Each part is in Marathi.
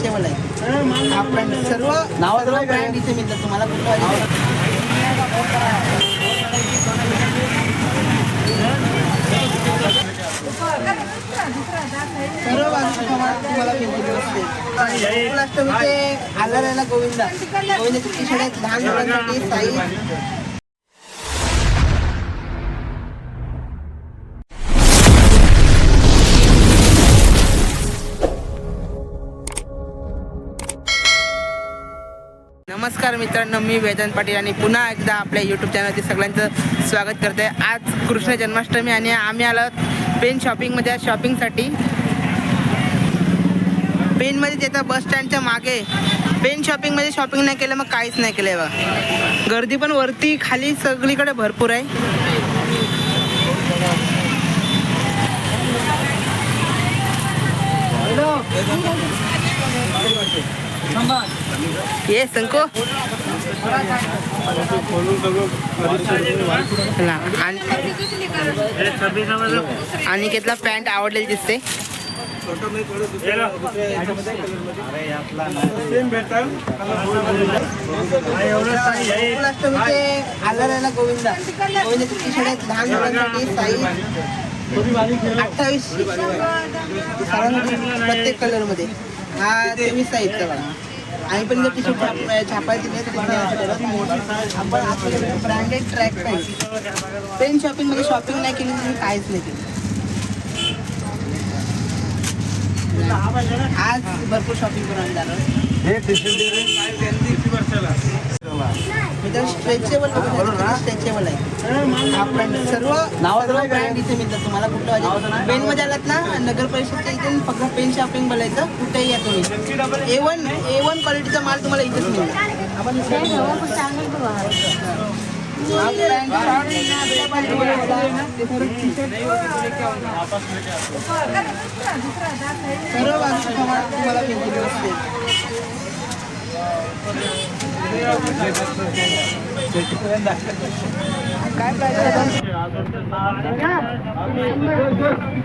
स्ट्रेचेबल आहे. ब्रँड सर्व सर्व ब्रँड इथे मिळतात तुम्हाला सर्व कमाल तुम्हाला भेटलेली असते गोकुळाष्टमीचे आला राहिला गोविंदा. गोविंदाची टी शर्ट आहेत लहान मुलांसाठी साईज नमस्कार मित्रांनो मी वेदन पाटील आणि पुन्हा एकदा आपल्या यूट्यूब चॅनलवरती सगळ्यांचं स्वागत करते. आज कृष्ण जन्माष्टमी आणि आम्ही आलो पेन शॉपिंगमध्ये आज शॉपिंगसाठी पेनमध्ये येतं बस स्टँडच्या मागे. पेन शॉपिंगमध्ये शॉपिंग नाही केलं मग काहीच नाही केलं आहे बघा. गर्दी पण वरती खाली सगळीकडे भरपूर आहे. ये संको. चला, आणि- अनिकेतला पॅन्ट आवडलेली दिसते गोकुळाष्टमीचे आला राहिला गोविंदा गोविंदाची टी शर्ट आहेत लहान मुलांसाठी साईज अठ्ठावीस प्रत्येक कलरमध्ये हा तेवीस साईजचा बघा. आणि पण जर टी शर्ट छाप छापायची नाही तर. आपण आपल्याकडे ब्रँडेड ट्रॅक पॅन्ट पेन शॉपिंगमध्ये शॉपिंग नाही केली तुम्ही काहीच नाही केली. आज भरपूर शॉपिंग करून जाणार. मित्र स्ट्रेचेबल स्ट्रेचेबल आहे. ब्रँड सर्व सर्व ब्रँड इथे मिळतात. तुम्हाला कुठलं पाहिजे पेन मध्ये आलात ना नगर परिषदच्या इथे फक्त पेन शॉपिंग बोलायचं. कुठेही या तुम्ही. ए वन ए वन क्वालिटीचा माल तुम्हाला इथेच मिळेल. सर्व बाजूची कमाल तुम्हाला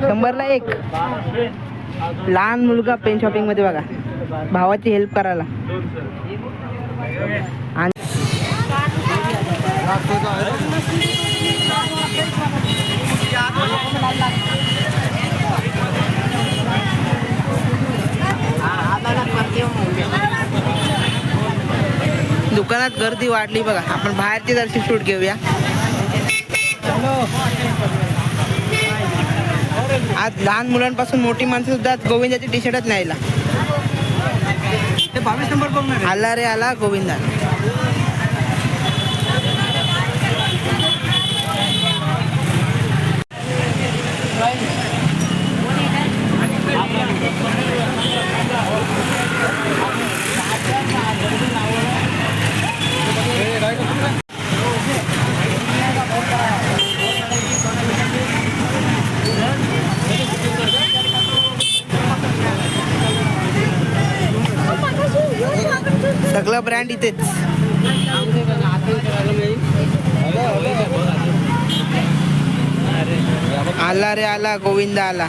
शंभरला एक. लहान मुलगा पेन शॉपिंगमध्ये बघा. भावाची हेल्प करायला. आणि दुकानात गर्दी वाढली बघा. आपण बाहेरची जरशी शूट घेऊया. आज लहान मुलांपासून मोठी माणसं सुद्धा आज गोविंदाची टी शर्टच न्यायला. बावीस नंबर आला रे आला गोविंदा. सगळं ब्रँड इथेच. आला रे आला गोविंदा आला.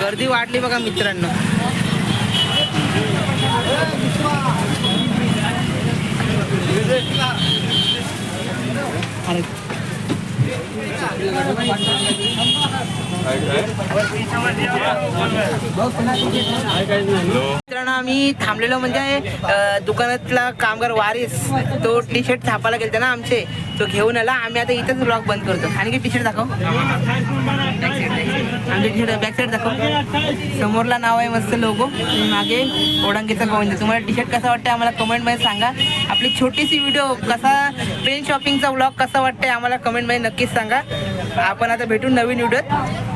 गर्दी वाढली बघा मित्रांनो. अरे. कारण आम्ही थांबलेलो म्हणजे दुकानातला कामगार वारीस तो टी शर्ट छापायला गेलता ना आमचे तो घेऊन आला. आम्ही आता इथंच ब्लॉग बंद करतो. आणि टी शर्ट दाखव. आमचे टी शर्ट बॅक साईड दाखव. समोरला नाव आहे मस्त लोगो मागे ओळंगीचा गोविंद तुम्हाला टी शर्ट कसा वाटतं आम्हाला कमेंटमध्ये सांगा. आपली छोटीशी व्हिडिओ कसा पेन शॉपिंगचा ब्लॉग कसा वाटतंय आम्हाला कमेंटमध्ये नक्कीच सांगा. आपण आता भेटू नवीन व्हिडिओत